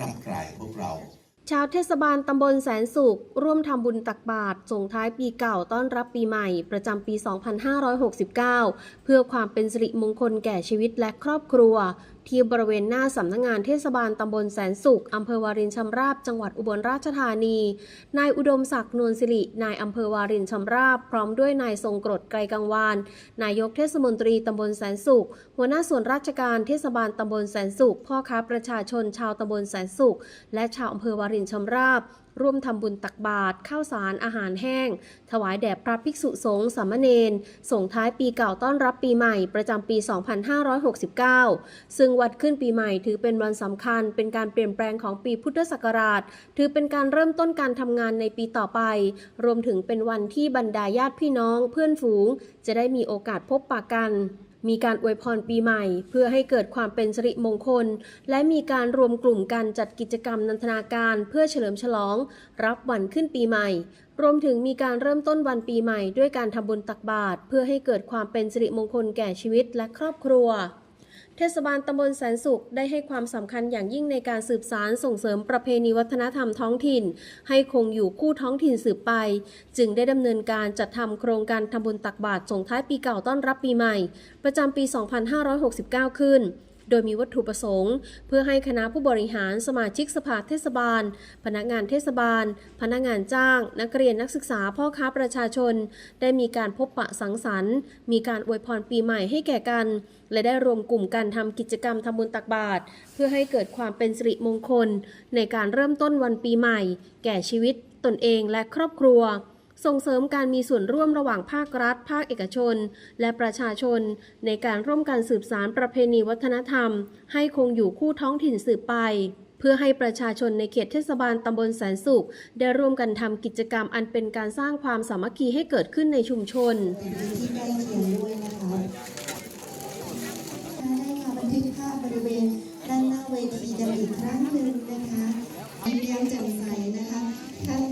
ร่ำกายพวกเราชาวเทศบาลตำบลแสนสุข ร่วมทำบุญตักบาตรส่งท้ายปีเก่าต้อนรับปีใหม่ ประจำปี 2569 เพื่อความเป็นสิริมงคลแก่ชีวิตและครอบครัวที่บริเวณหน้าสำนักงานเทศบาลตำบลแสนสุขอำเภอวารินชำราบ จังหวัดอุบลราชธานี นายอุดมศักดิ์นวลสิริ นายอำเภอวารินชำราบ พร้อมด้วยนายทรงกรดไกรกังวาน นายกเทศมนตรีตำบลแสนสุข หัวหน้าส่วนราชการเทศบาลตำบลแสนสุข พ่อค้าประชาชนชาวตำบลแสนสุข และชาวอำเภอวารินชำราบร่วมทำบุญตักบาตรข้าวสารอาหารแห้ง ถวายแด่พระภิกษุสงฆ์สามเณรส่งท้ายปีเก่าต้อนรับปีใหม่ประจำปี 2569 ซึ่งวันขึ้นปีใหม่ถือเป็นวันสำคัญ เป็นการเปลี่ยนแปลงของปีพุทธศักราช ถือเป็นการเริ่มต้นการทำงานในปีต่อไป รวมถึงเป็นวันที่บรรดาญาติพี่น้องเพื่อนฝูง จะได้มีโอกาสพบปะกัน มีการอวยพรปีใหม่ เพื่อให้เกิดความเป็นสิริมงคล และมีการรวมกลุ่มกันจัดกิจกรรมนันทนาการเพื่อเฉลิมฉลอง รับวันขึ้นปีใหม่ รวมถึงมีการเริ่มต้นวันปีใหม่ ด้วยการทำบุญตักบาตรเพื่อให้เกิดความเป็นสิริมงคลแก่ชีวิตและครอบครัว เทศบาลตำบลแสนสุขได้ให้ความสำคัญอย่างยิ่งในการสืบสารส่งเสริมประเพณีวัฒนธรรมท้องถิ่น ให้คงอยู่คู่ท้องถิ่นสืบไป จึงได้ดำเนินการจัดทำโครงการทำบุญตักบาตรส่งท้ายปีเก่าต้อนรับปีใหม่ ประจำปี 2569 ขึ้น โดยมีวัตถุประสงค์ เพื่อให้คณะผู้บริหารสมาชิกสภาเทศบาล พนักงานเทศบาล พนักงานจ้าง นักเรียนนักศึกษาพ่อค้าประชาชน ได้มีการพบปะสังสรรค์ มีการอวยพรปีใหม่ให้แก่กัน และได้รวมกลุ่มกันทำกิจกรรมทำบุญตักบาตรเพื่อให้เกิดความเป็นสิริมงคล ในการเริ่มต้นวันปีใหม่ แก่ชีวิตตนเองและครอบครัว ส่งเสริมการมีส่วนร่วมระหว่างภาครัฐ ภาคเอกชน และประชาชน ในการร่วมกันสืบสารประเพณีวัฒนธรรม ให้คงอยู่คู่ท้องถิ่นสืบไป เพื่อให้ประชาชนในเขตเทศบาลตำบลแสนสุข ได้ร่วมกันทำกิจกรรมอันเป็นการสร้างความสามัคคีให้เกิดขึ้นในชุมชนทึกภาพบริเวณด้านหน้าเวทีกันอีกครั้งหนึ่งนะคะยิ้มแย้มแจ่มใสนะคะท่าน